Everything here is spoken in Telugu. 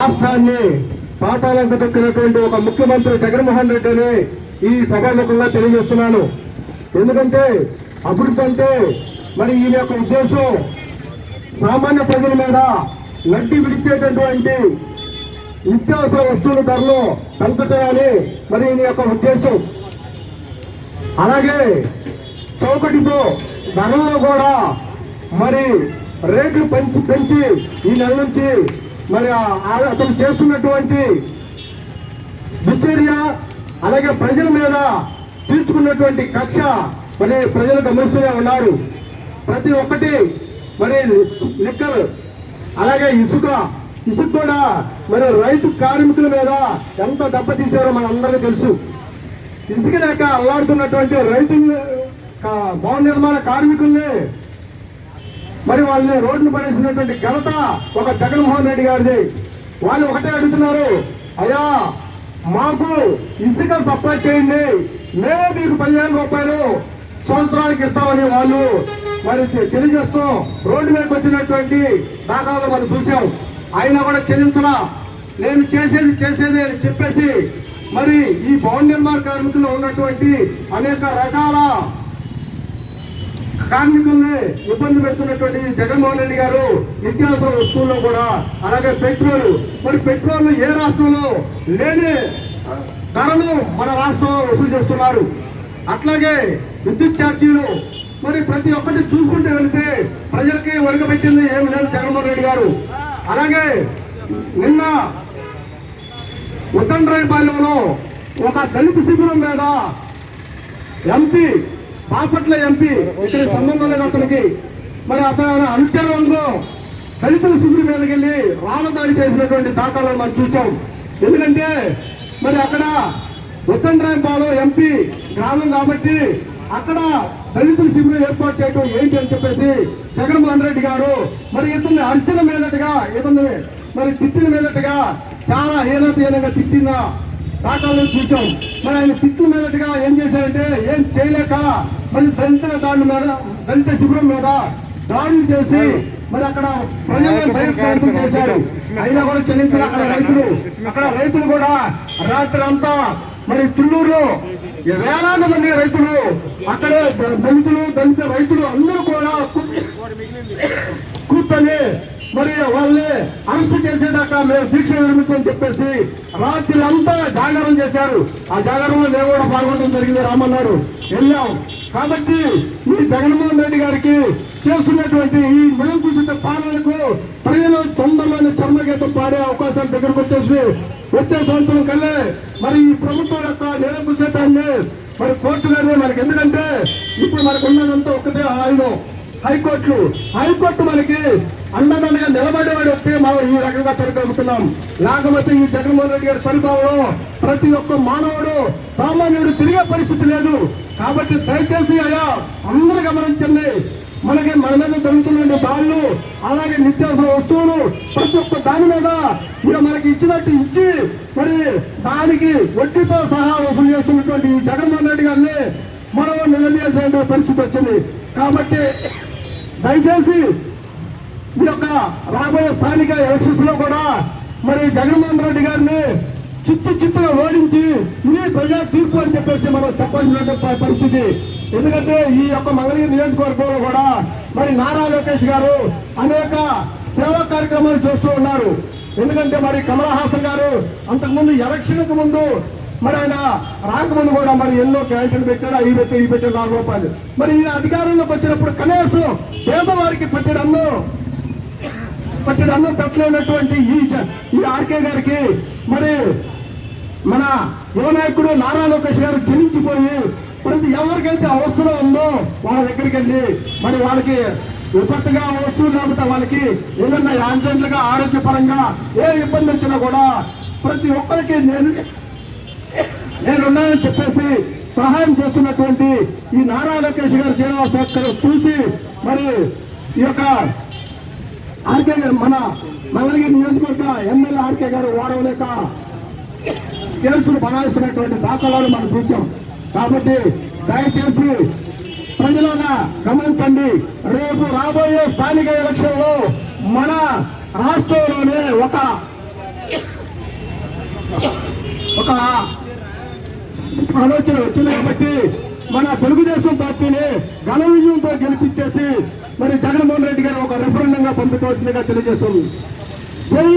రాష్ట్రాన్ని పాతాళంకు దొక్కినటువంటి ఒక ముఖ్యమంత్రి జగన్మోహన్ రెడ్డిని ఈ సభాముఖంగా తెలియజేస్తున్నాను. ఎందుకంటే అభివృద్ధి అంటే మరి ఈయన యొక్క ఉద్దేశం సామాన్య ప్రజల మీద నడ్డి విడిచేటటువంటి నిత్యావసర వస్తువుల ధరలు పెంచటమని మరి ఈయన యొక్క ఉద్దేశం. అలాగే చౌకటితో ధరల్లో కూడా మరి రేట్లు పెంచి పెంచి ఈ నెల నుంచి మరి అతను చేస్తున్నటువంటి దుశ్చర్య అలాగే ప్రజల మీద తీర్చుకున్నటువంటి కక్ష మరి ప్రజలు గమనిస్తూనే ఉన్నారు. ప్రతి ఒక్కటి మరి లిక్కర్ అలాగే ఇసుక ఇసుక కూడా మరి రైతు కార్మికుల మీద ఎంత దెబ్బతీశారో మనందరికీ తెలుసు. ఇసుక లేక అల్లాడుతున్నటువంటి రైతు భవన నిర్మాణ కార్మికుల్ని మరి వాళ్ళని రోడ్డును పడేసినటువంటి ఘనత ఒక జగన్మోహన్ రెడ్డి గారిది. వాళ్ళు ఒకటే అడుగుతున్నారు అయ్యా మాకు ఇసుక సప్లై చేయండి. మేము మీకు పదివేల రూపాయలు సంవత్సరానికి ఇస్తామని వాళ్ళు మరి తెలియజేస్తూ రోడ్డు మీదకి వచ్చినటువంటి దాఖలాలు మనం చూసాం అయినా కూడా చెల్లించలా నేను చేసేది చేసేది అని చెప్పేసి మరి ఈ భవన నిర్మాణ కార్మికుల్లో ఉన్నటువంటి అనేక రకాల కార్మికుల్ని ఇబ్బంది పెడుతున్నటువంటి జగన్మోహన్ రెడ్డి గారు నిత్యావసర వస్తువుల్లో కూడా అలాగే పెట్రోల్. మరి పెట్రోల్ ఏ రాష్ట్రంలో లేని ధరలు మన రాష్ట్రంలో వసూలు చేస్తున్నారు. అట్లాగే విద్యుత్ ఛార్జీలు. మరి ప్రతి ఒక్కటి చూసుకుంటూ వెళితే ప్రజలకి ఒరగబెట్టింది ఏం లేదు జగన్మోహన్ రెడ్డి గారు. అలాగే నిన్న ఉత్తండ్రాయపాలెంలో ఒక దళిత శిబిరం మీద ఎంపీ బాపట్ల ఎంపీ ఇక్కడ సంబంధం లేదు అతనికి మరి అతను అనుచరంలో దళితుల శిబిరం మీదకి వెళ్ళి రాళ్ళ చేసినటువంటి దాఖలు మనం చూసాం ఎందుకంటే మరి అక్కడ ఉత్తండ్రాయపాలెం ఎంపీ గ్రామం కాబట్టి అక్కడ దళితుల శిబిరం ఏర్పాటు చేయడం ఏంటి అని చెప్పేసి జగన్మోహన్ రెడ్డి గారు మరి ఇతన్ని అర్చన మీదటగా ఇతన్ని మరి తిట్టిన మీదటగా చాలా హీనతీనంగా తిట్టిన దాఖలు చూసాం మరి ఆయన తిట్టిన మీదటగా ఏం చేశారంటే ఏం చేయలేక మరి దళితుల దాడి మీద దళిత శిబిరం మీద దాడులు చేసి మరి అక్కడ ప్రజలను భయప్రాంతం చేశారు. అయినా కూడా చెల్లించారు అక్కడ రైతులు అక్కడ రైతులు కూడా రాత్రి అంతా మరి తుళ్ళూరులో వేలాది మంది రైతులు అక్కడే దళితులు దళిత రైతులు అందరూ కూడా కూర్చొని మరి వాళ్ళని అరెస్ట్ చేసేదాకా మేము దీక్ష నిర్మించని చెప్పేసి రాత్రి అంతా జాగరణ చేశారు. ఆ జాగరణలో మేము కూడా పాల్గొనడం జరిగింది రామన్నారు వెళ్ళాం. కాబట్టి ఈ జగన్మోహన్ రెడ్డి గారికి చేస్తున్నటువంటి ఈ నిరంకుశిత పాలనకు ప్రజలు తొందరలోనే చర్మగీతం పాడే అవకాశం దగ్గరకు వచ్చేసి వచ్చే సంవత్సరం కల్లే మరి ఈ ప్రభుత్వం యొక్క నిరంకుశతాన్ని మరి కోర్టు గారి మనకి. ఎందుకంటే ఇప్పుడు మనకు ఉన్నదంతా ఒకటే ఆయుధం. హైకోర్టులు. హైకోర్టు మనకి అండదండగా నిలబడేవాడు వస్తే మనం ఈ రకంగా తిరగలుగుతున్నాం లేకపోతే ఈ జగన్మోహన్ రెడ్డి గారి పరిపాలనలో ప్రతి ఒక్క మానవుడు సామాన్యుడు తిరిగే పరిస్థితి లేదు. కాబట్టి దయచేసి అయ్యా అందరూ గమనించండి. మనకి మన మీద దొరుకుతున్న దాళ్ళు అలాగే నిత్యావసర వస్తువులు ప్రతి ఒక్క దాని మీద ఇక మనకి ఇచ్చినట్టు ఇచ్చి మరి దానికి వడ్డీతో సహా వసూలు చేస్తున్నటువంటి ఈ జగన్మోహన్ రెడ్డి గారిని మనం నిలదీయాల్సిన పరిస్థితి వచ్చింది. కాబట్టి దయచేసి ఈ యొక్క రాబోయే స్థానిక ఎలక్షన్స్లో కూడా మరి జగన్మోహన్ రెడ్డి గారిని చిత్తు చిత్తుగా ఓడించి ఇది ప్రజా తీర్పు అని చెప్పేసి మనం చెప్పాల్సిన పరిస్థితి. ఎందుకంటే ఈ యొక్క మంగళగిరి నియోజకవర్గంలో కూడా మరి నారా లోకేష్ గారు అనేక సేవా కార్యక్రమాలు చేస్తూ ఉన్నారు. ఎందుకంటే మరి కమలహాసన్ గారు అంతకుముందు ఎలక్షన్కు ముందు మరి ఆయన రాకముందు కూడా మరి ఎన్నో క్యాంటీన్లు పెట్టాడు అవి పెట్టాడు ఈ పెట్టాడు నాలుగు రూపాయలు. మరి ఈయన అధికారంలోకి వచ్చినప్పుడు కనీసం పేదవారికి పెట్టడంలో ప్రతి పట్టిన అన్నం పెట్టలేనటువంటి ఈ ఈ ఆర్కే గారికి మరి మన యువ నాయకుడు నారా లోకేష్ గారు క్షమించిపోయి ప్రతి ఎవరికైతే అవసరం ఉందో వాళ్ళ దగ్గరికి వెళ్ళి మరి వాళ్ళకి విపత్తుగా అవ్వచ్చు లేకపోతే వాళ్ళకి ఏదన్నా యాక్సిడెంట్లుగా ఆరోగ్యపరంగా ఏ ఇబ్బంది వచ్చినా కూడా ప్రతి ఒక్కరికి నేను నేనున్నానని చెప్పేసి సహాయం చేస్తున్నటువంటి ఈ నారా లోకేష్ గారు శ్రీనివాస చూసి మరి ఈ యొక్క ఆర్కే గారు మన మంగళగిరి నియోజకవర్గ ఎమ్మెల్యే ఆర్కే గారు వాడవలేక కేసులు బనాయిస్తున్నటువంటి దాఖలాలు మనం చూసాం కాబట్టి దయచేసి ప్రజలుగా గమనించండి రేపు రాబోయే స్థానిక ఎలక్షన్లో మన రాష్ట్రంలోనే ఒక ఒక ఆలోచన వచ్చింది కాబట్టి మన తెలుగుదేశం పార్టీని ఘన విజయంతో గెలిపించేసి మరి జగన్మోహన్ రెడ్డి గారు ఒక రెఫరెండంగా పంపించవలసిందిగా తెలియజేస్తుంది.